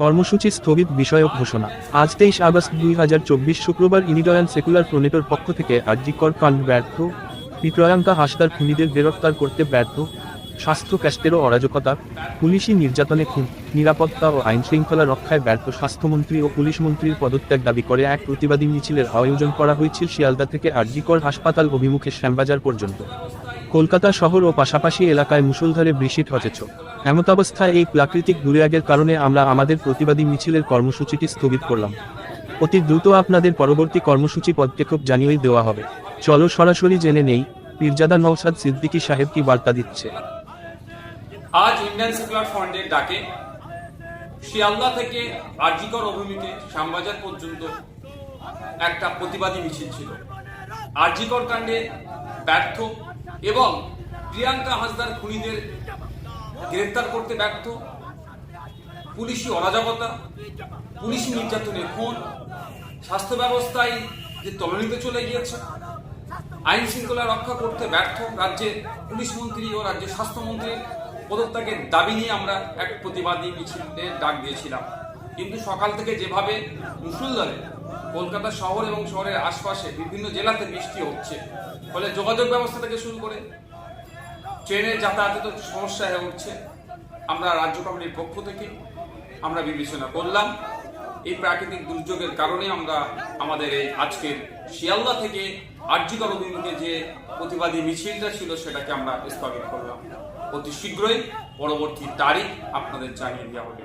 কর্মসূচি স্থগিত বিষয়ক ঘোষণা। আজ তেইশ আগস্ট দুই হাজার চব্বিশ শুক্রবার ইনিডয়ান সেকুলার প্রনেটোর পক্ষ থেকে আর্যিকর কাণ্ড ব্যর্থ বিক্রয়াঙ্কা হাসদার খুনিদের গ্রেপ্তার করতে ব্যর্থ, স্বাস্থ্য ক্যাস্টেরও অরাজকতা, পুলিশি নির্যাতনে খুন, নিরাপত্তা ও আইন শৃঙ্খলা রক্ষায় ব্যর্থ স্বাস্থ্যমন্ত্রী ও পুলিশ মন্ত্রীর পদত্যাগ দাবি করে এক প্রতিবাদী মিছিলের আয়োজন করা হয়েছিল শিয়ালদা থেকে আরজিকর হাসপাতাল অভিমুখে শ্যামবাজার পর্যন্ত। কলকাতা শহর ও পাশাপাশি এলাকায় মুষলধারে বৃষ্টি হতেছ। এমতাবস্থায় এই প্রাকৃতিক দুর্যোগের কারণে আমরা আমাদের প্রতিবাদী মিছিলের কর্মসূচিটি স্থগিত করলাম। অতি দ্রুত আপনাদের পরবর্তী কর্মসূচি পদক্ষেপ জানিয়েই দেওয়া হবে। চলো সরাসরি জেনে নেই, পীরজাদা নওসাদ সিদ্দিকী সাহেব কি বার্তা দিচ্ছে। আজ ইন্ডিয়ান সেকুলার ফ্রন্টের ডাকে শিয়ালদা থেকে আরজিকর অভিমুখে শ্যামবাজার পর্যন্ত একটা প্রতিবাদী মিছিল ছিল। আরজিকর কাণ্ডে ব্যর্থ এবং প্রিয়াঙ্কা হাসদার খুনিদের গ্রেফতার করতে ব্যর্থ। পুলিশি অরাজকতা, পুলিশি নির্যাতনে খুন, স্বাস্থ্য ব্যবস্থায় যে তলনিতে চলে গিয়েছে, আইন শৃঙ্খলা রক্ষা করতে ব্যর্থ রাজ্যের পুলিশ মন্ত্রী ও রাজ্যের স্বাস্থ্যমন্ত্রীর পদত্যাগের দাবি নিয়ে আমরা এক প্রতিবাদী মিছিলের ডাক দিয়েছিলাম। কিন্তু সকাল থেকে যেভাবে মুসুলধারে কলকাতা শহর এবং শহরের আশপাশে বিভিন্ন জেলাতে বৃষ্টি হচ্ছে, ফলে যোগাযোগ ব্যবস্থা থেকে শুরু করে ট্রেনের যাতায়াতে তো সমস্যা হয়ে উঠছে। আমরা রাজ্য কমিটির পক্ষ থেকে আমরা বিবেচনা করলাম। এই প্রাকৃতিক দুর্যোগের কারণে আমরা আমাদের এই আজকের শিয়ালদা থেকে আর্যিকর অভিমুখে যে প্রতিবাদী মিছিলটা ছিল সেটাকে আমরা স্থগিত করলাম। অতি শীঘ্রই পরবর্তী তারিখ আপনাদের জানিয়ে দেওয়া হবে।